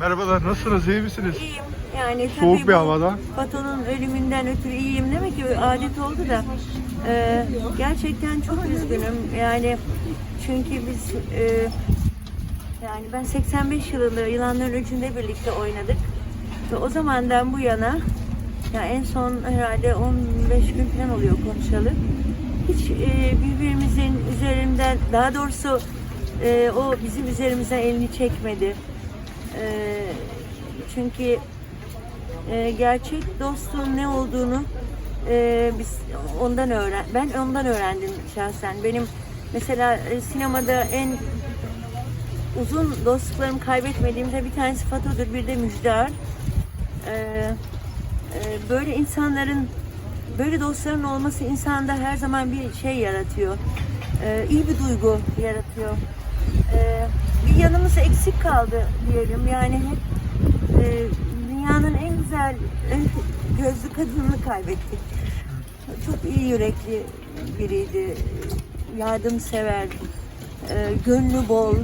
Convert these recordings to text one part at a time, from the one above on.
Merhabalar, nasılsınız? iyi misiniz? İyiyim. Yani tabii Soğuk bir bu havada. Fato'nun ölümünden ötürü iyiyim demek ki adet oldu da e, gerçekten çok üzgünüm. Yani çünkü biz e, yani ben 85 yılında Yılanların Üçü'nde birlikte oynadık. Ve o zamandan bu yana ya en son herhalde 15 gün falan oluyor konuşalı. Hiç e, birbirimizin üzerinden daha doğrusu e, o bizim üzerimizden elini çekmedi. E, çünkü e, gerçek dostluğun ne olduğunu e, biz ondan öğren ben ondan öğrendim şahsen. Benim mesela e, sinemada en uzun dostluklarımı kaybetmediğimde bir tanesi Fato'dur, bir de Müjdar. E, e, böyle insanların böyle dostların olması insanda her zaman bir şey yaratıyor. E, iyi bir duygu yaratıyor. E, bir yanımız eksik kaldı diyelim. Yani hep e, dünyanın en güzel, en gözlü kadınını kaybettik. Çok iyi yürekli biriydi. Yardımsever, e, gönlü bol.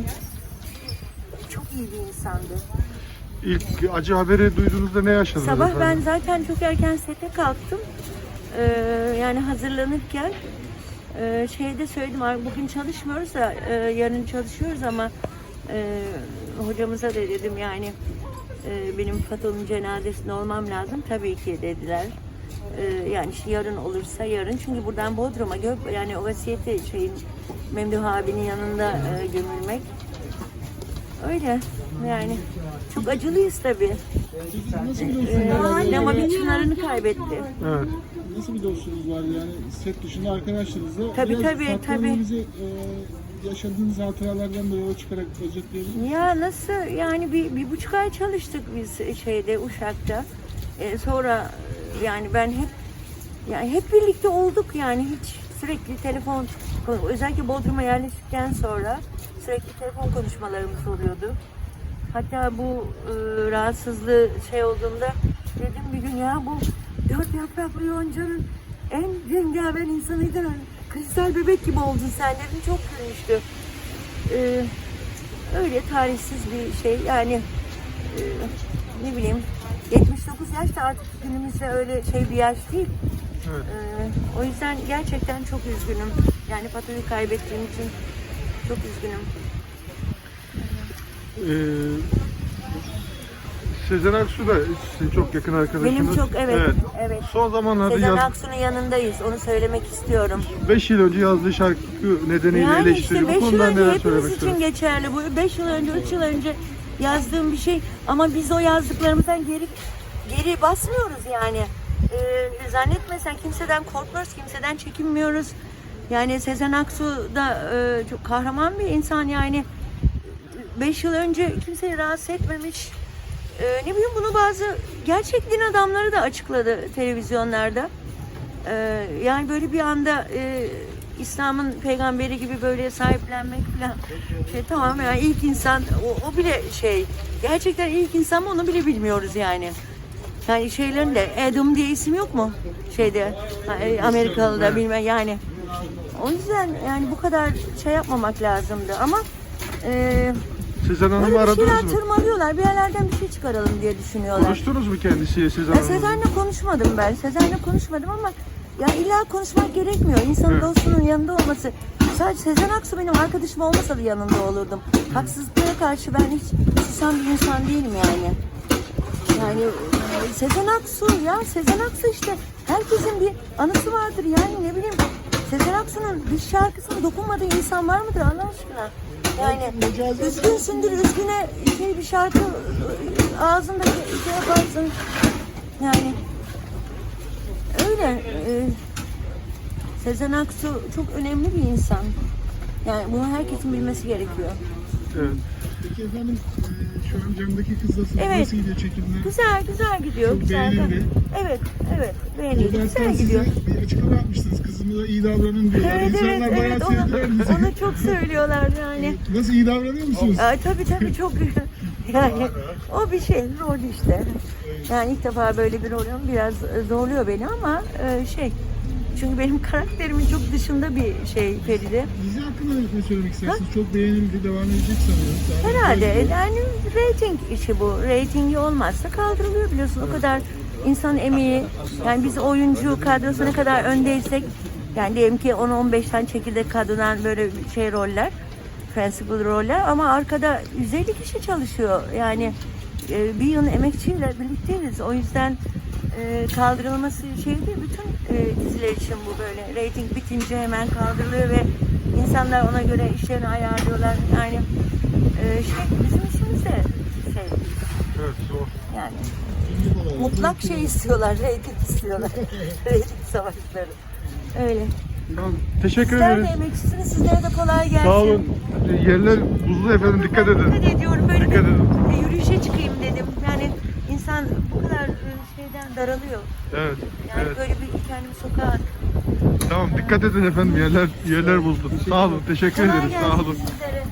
Çok iyi bir insandı. İlk acı haberi duyduğunuzda ne yaşadınız Sabah ben efendim? zaten çok erken sete kalktım. Ee, yani hazırlanırken e, şeyde söyledim "Ay, bugün çalışmıyoruz da e, yarın çalışıyoruz ama e, hocamıza da dedim yani e, benim Fato'nun cenazesinde olmam lazım. Tabii ki dediler. E, yani işte yarın olursa yarın çünkü buradan Bodrum'a gö yani o vasiyeti şeyin Memduh abinin yanında e, gömülmek öyle yani çok acılıyız tabii. Nasıl bir dostluğunuz Ee, ama bir çınarını kaybetti. Evet. Nasıl bir dostluğunuz var yani set dışında arkadaşlarınızla? Tabii, tabii, tabii. E, yaşadığınız hatıralardan da yola çıkarak özetleyebilir? Ya nasıl yani bir, bir buçuk ay çalıştık biz şeyde Uşak'ta. Ee, sonra e, yani ben hep yani hep birlikte olduk yani hiç sürekli telefon özellikle Bodrum'a yerleştikten sonra sürekli telefon konuşmalarımız oluyordu. Hatta bu e, rahatsızlığı şey olduğunda dedim bir gün ya bu dört yapraklı yoncanın en rengaber insanıydın. Kristal bebek gibi oldun sen dedim. Çok gülmüştü. E, öyle tarihsiz bir şey yani e, ne bileyim 79 yaş da artık günümüzde öyle şey bir yaş değil. Evet. E, o yüzden gerçekten çok üzgünüm. Yani Fatoyu kaybettiğim için çok üzgünüm. Ee, Sezen Aksu da sizin çok yakın arkadaşınız. Benim çok evet evet. Son zamanlarda Sezen yaz... Aksu'nun yanındayız. Onu söylemek istiyorum. 5 yıl önce yazdığı şarkı nedeniyle Yani eleştiri. işte 5 Bu yıl önce hepimiz için istersiniz? geçerli bu. 5 yıl önce, 3 yıl önce yazdığım bir şey ama biz o yazdıklarımızdan geri geri basmıyoruz yani. Ee, zannetme sen kimseden korkmuyoruz, kimseden çekinmiyoruz. Yani Sezen Aksu da e, çok kahraman bir insan yani. 5 yıl önce kimseyi rahatsız etmemiş. Ee, ne bileyim bunu bazı gerçek din adamları da açıkladı televizyonlarda. Ee, yani böyle bir anda e, İslam'ın peygamberi gibi böyle sahiplenmek falan şey tamam yani ilk insan o, o bile şey gerçekten ilk insan mı onu bile bilmiyoruz yani. Yani şeylerin de Adam diye isim yok mu şeyde ha, Amerikalı'da bilmem yani. O yüzden yani bu kadar şey yapmamak lazımdı ama e, Sezen Hanım'ı böyle bir şeyler mı? tırmalıyorlar bir yerlerden bir şey çıkaralım diye düşünüyorlar. Konuştunuz mu kendisiyle Sezen Ya Hanım'la? Sezen'le konuşmadım ben. Sezen'le konuşmadım ama ya illa konuşmak gerekmiyor. İnsanın Evet. dostunun yanında olması. Sadece Sezen Aksu benim arkadaşım olmasa da yanında olurdum. Haksızlıklara karşı ben hiç susan bir insan değilim yani. Yani e, Sezen Aksu ya Sezen Aksu işte herkesin bir anısı vardır yani ne bileyim. Sezen Aksu'nun bir şarkısına dokunmadığı insan var mıdır Allah aşkına? Yani üzgünsündür üzgüne şey bir şarkı e, ağzında şey yaparsın. Yani öyle. e, Sezen Aksu çok önemli bir insan. Yani bunu herkesin bilmesi gerekiyor. Evet. Peki efendim e, şu an camdaki kız nasıl, Evet. nasıl gidiyor çekimler? Güzel güzel gidiyor. Çok güzel. beğenildi. Evet, evet. Beğenildi. Güzel gidiyor. bir açıklama yapmışsınız. Kızımıza iyi davranın diyorlar. Evet İnsanlar evet bayağı evet sevdiler onu, bizi. onu çok söylüyorlar yani. Nasıl iyi davranıyor musunuz? Ay, tabii tabii çok yani o bir şey rol işte. Yani ilk defa böyle bir rol biraz zorluyor beni ama e, şey Çünkü benim karakterimin çok dışında bir şey Feride. Dizi hakkında ne söylemek istersiniz? Çok beğenildi, devam edecek sanıyoruz. Daha Herhalde yani rating işi bu. Ratingi olmazsa kaldırılıyor biliyorsun. O kadar insan emeği. Yani biz oyuncu kadrosuna kadar öndeysek yani diyelim ki 10-15 tane çekirdek kadrodan böyle şey roller principal roller ama arkada 150 kişi çalışıyor. Yani e, bir yıl emekçiyle birlikteyiz. O yüzden e, kaldırılması şey değil. Bütün e, diziler için bu böyle. Rating bitince hemen kaldırılıyor ve insanlar ona göre işlerini ayarlıyorlar. Yani e, şey bizim işimiz de şey Evet zor. yani mutlak şey istiyorlar, rating istiyorlar. rating savaşları. Öyle. Tamam, teşekkür Sizler de ederiz. emekçisiniz, sizlere de kolay gelsin. Sağ olun. Yerler buzlu efendim dikkat edin. Dikkat ediyorum. Böyle Dikkat edin. e, yürüyüşe çıkayım dedim. Yani insan bu kadar e, şeyden daralıyor. Evet. Yani Evet. böyle bir kendimi sokağa at. Tamam dikkat edin efendim yerler yerler buzlu. Sağ olun. Teşekkür Kolay ederiz. Sağ olun. sizlere.